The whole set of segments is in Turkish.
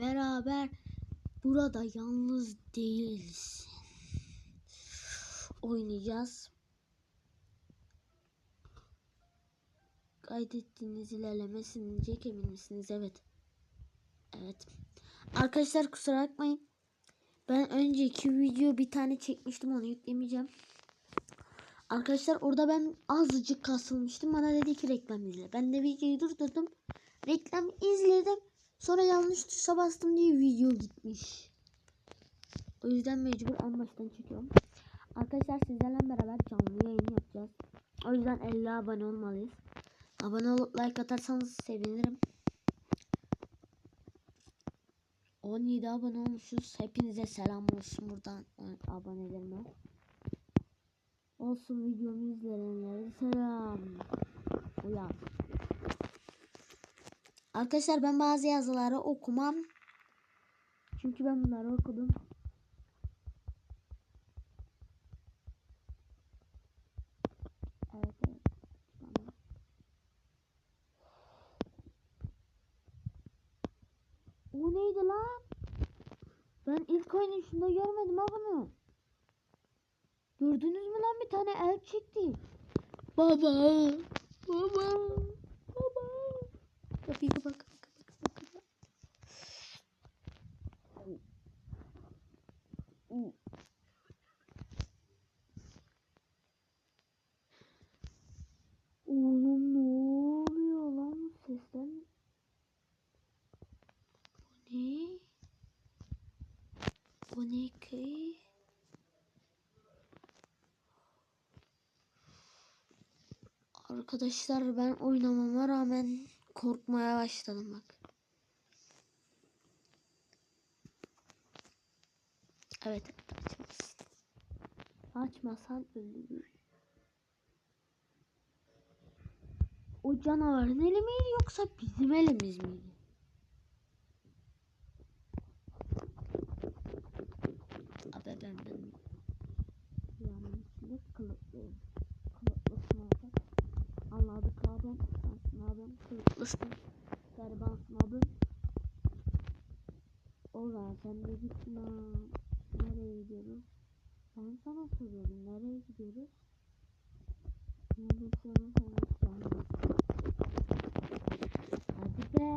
beraber burada yalnız değilsin. Oynayacağız. Kaydettiğiniz ilerleme silinecek emin misiniz? Evet. Evet. Arkadaşlar kusura bakmayın. Ben önceki video bir tane çekmiştim onu yüklemeyeceğim. Arkadaşlar orada ben azıcık kasılmıştım. Bana dedi ki reklam izle. Ben de videoyu durdurdum. Reklam izledim. Sonra yanlış tuşa bastım diye video gitmiş. O yüzden mecbur en baştan çekiyorum. Arkadaşlar sizlerle beraber canlı yayın yapacağız. O yüzden 50 abone olmalıyız. Abone olup like atarsanız sevinirim. 17 abone olmuşuz. Hepinize selam olsun buradan abonelerime. Olsun videomu izleyenlere selam. Uyan. Arkadaşlar ben bazı yazıları okumam. Çünkü ben bunları okudum. Evet. O neydi lan? Ben ilk oynayışında görmedim ha bunu. Gördünüz mü lan bir tane el çekti. Baba. Baba. Kapıyı kapat kapat kapat kapat. kapat. Oğlum ne oluyor lan bu sesten? Bu ne? Bu? Arkadaşlar ben oynamama rağmen korkmaya başladım bak. Evet açmazsın. Açmasan ölür. O canavarın eli miydi yoksa bizim elimiz miydi? Kılıklısın. Garibansın abim. Ora sen de gitme. Nereye gidiyoruz? Ben sana soruyorum. Nereye gidiyoruz? Nereye sana sana Hadi be.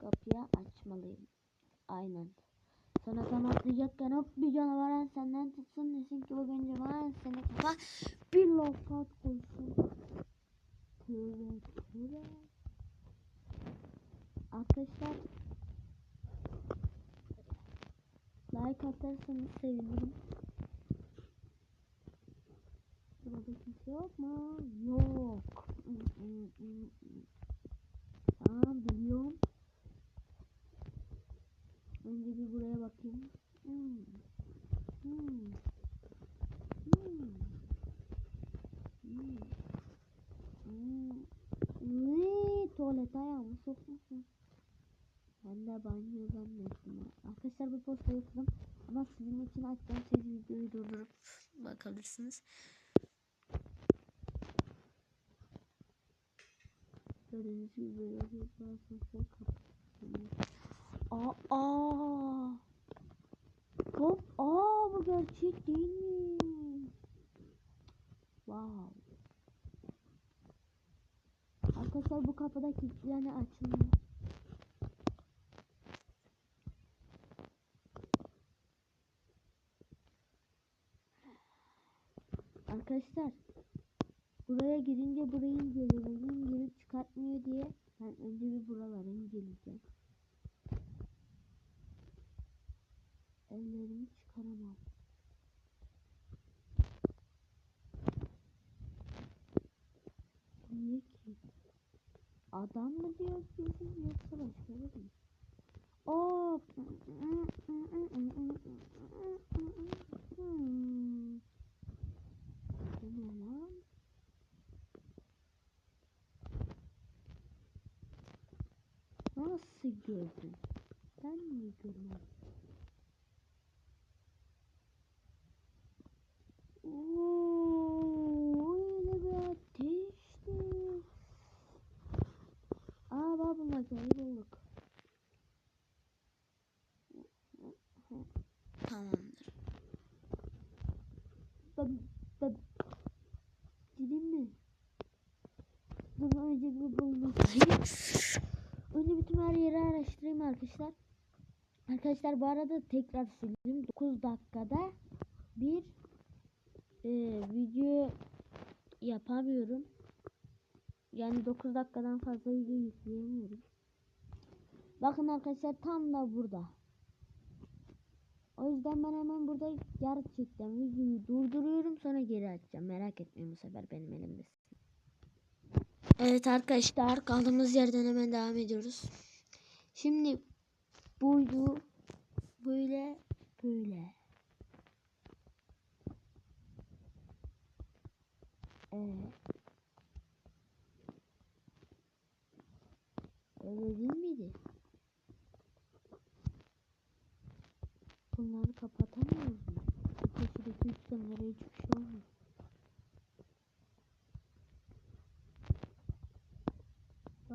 Kapıyı açmalıyım. Aynen. Sonra sen atlayacakken hop bir canavar senden tutsun desin ki bugün canavar seni kafa bir lokat koysun. Atarsanız sevinirim. Burada kimse yok mu? Yok. Tamam biliyorum. Önce bir buraya bakayım. Hmm. Hmm. Hmm. Hmm. Hmm. Ayağımı sokmuşum. Ben de banyo zannettim. Arkadaşlar bu postayı okudum. Ama sizin için açacağım siz videoyu durdurup bakabilirsiniz. Gördüğünüz gibi böyle sosyal kapatılmış. Aa, aa. Hop, aa bu gerçek değil mi? Wow. Arkadaşlar bu kapıda kilitlerini açılmıyor. Arkadaşlar buraya girince burayı incelemeliyim girip çıkartmıyor diye ben önce bir buraları inceleyeceğim. Ellerimi çıkaramam. Niye ki? Adam mı diyor sizi yoksa başka biri mi? Oo. nasıl gördün? Sen mi gördün? Ooo öyle bir ateşti. Aa bak bu makineyi bulduk. Tamamdır. Ben, ben, gideyim mi? Bunu önce bir bulmalıyım. makinayı karıştırayım arkadaşlar. Arkadaşlar bu arada tekrar sildim. 9 dakikada bir e, video yapamıyorum. Yani 9 dakikadan fazla video yükleyemiyorum. Bakın arkadaşlar tam da burada. O yüzden ben hemen burada gerçekten videoyu durduruyorum sonra geri açacağım. Merak etmeyin bu sefer benim elimde. Evet arkadaşlar kaldığımız yerden hemen devam ediyoruz. Şimdi buydu böyle böyle. Evet. Öyle değil miydi? Bunları kapatamıyoruz mu? Bu köşedeki üçgenlere hiçbir şey olmuyor.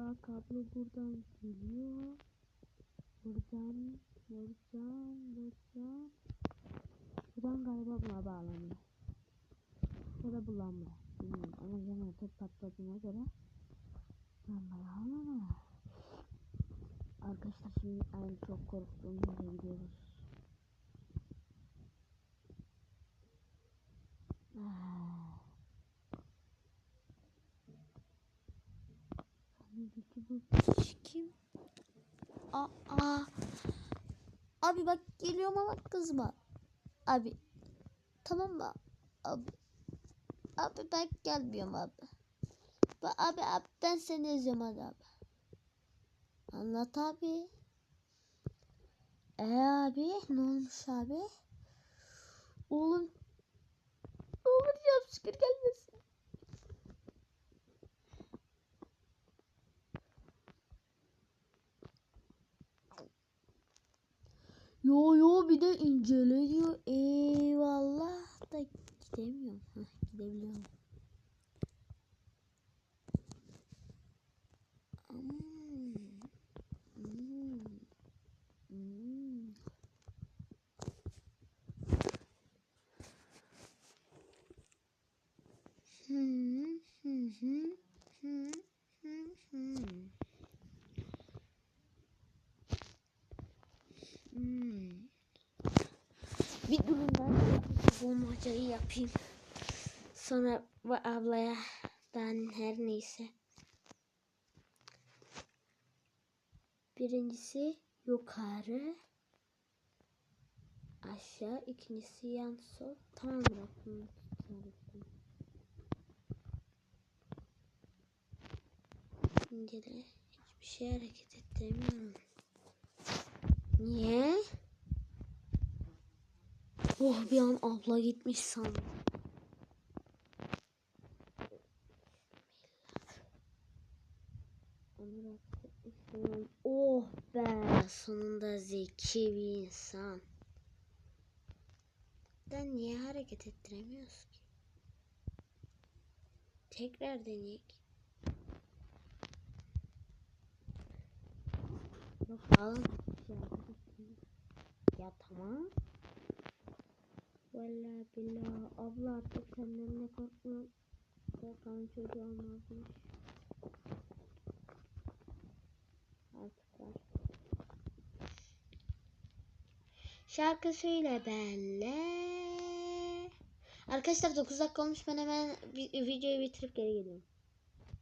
Daha kablo buradan geliyor. Buradan, buradan, buradan. Buradan galiba buna bağlanıyor. Ya da bu lamba. Bilmiyorum ama jeneratör patladığına göre lambaya bağlanıyor. Arkadaşlar şimdi en çok korktuğum yere gidiyoruz. Peki bu kim? Aa. Abi bak geliyorum ama kızma. Abi. Tamam mı? Abi. Abi ben gelmiyorum abi. Ba- Abi abi ben seni izliyorum hadi abi. Anlat abi. E abi ne olmuş abi? Oğlum. Oğlum ya şükür gelmesin. O bir de inceliyor. Eyvallah da gidemiyorum. Heh, gidebiliyorum durun ben bulmacayı yapayım. Sonra bu ablaya ben her neyse. Birincisi yukarı. Aşağı. ikincisi yan sol. Tamam bırakın. Şimdi de hiçbir şey hareket ettiremiyorum. Niye? Oh bir an abla gitmiş sandım. Oh be sonunda zeki bir insan. Ben niye hareket ettiremiyoruz ki? Tekrar deneyek. Yok. Ya tamam. Vallahi billahi abla artık senden ne korkmuyorum. Korkan çocuğu olmazmış. Artık var. Şarkı söyle benle. Arkadaşlar 9 dakika olmuş ben hemen vi- videoyu bitirip geri geliyorum.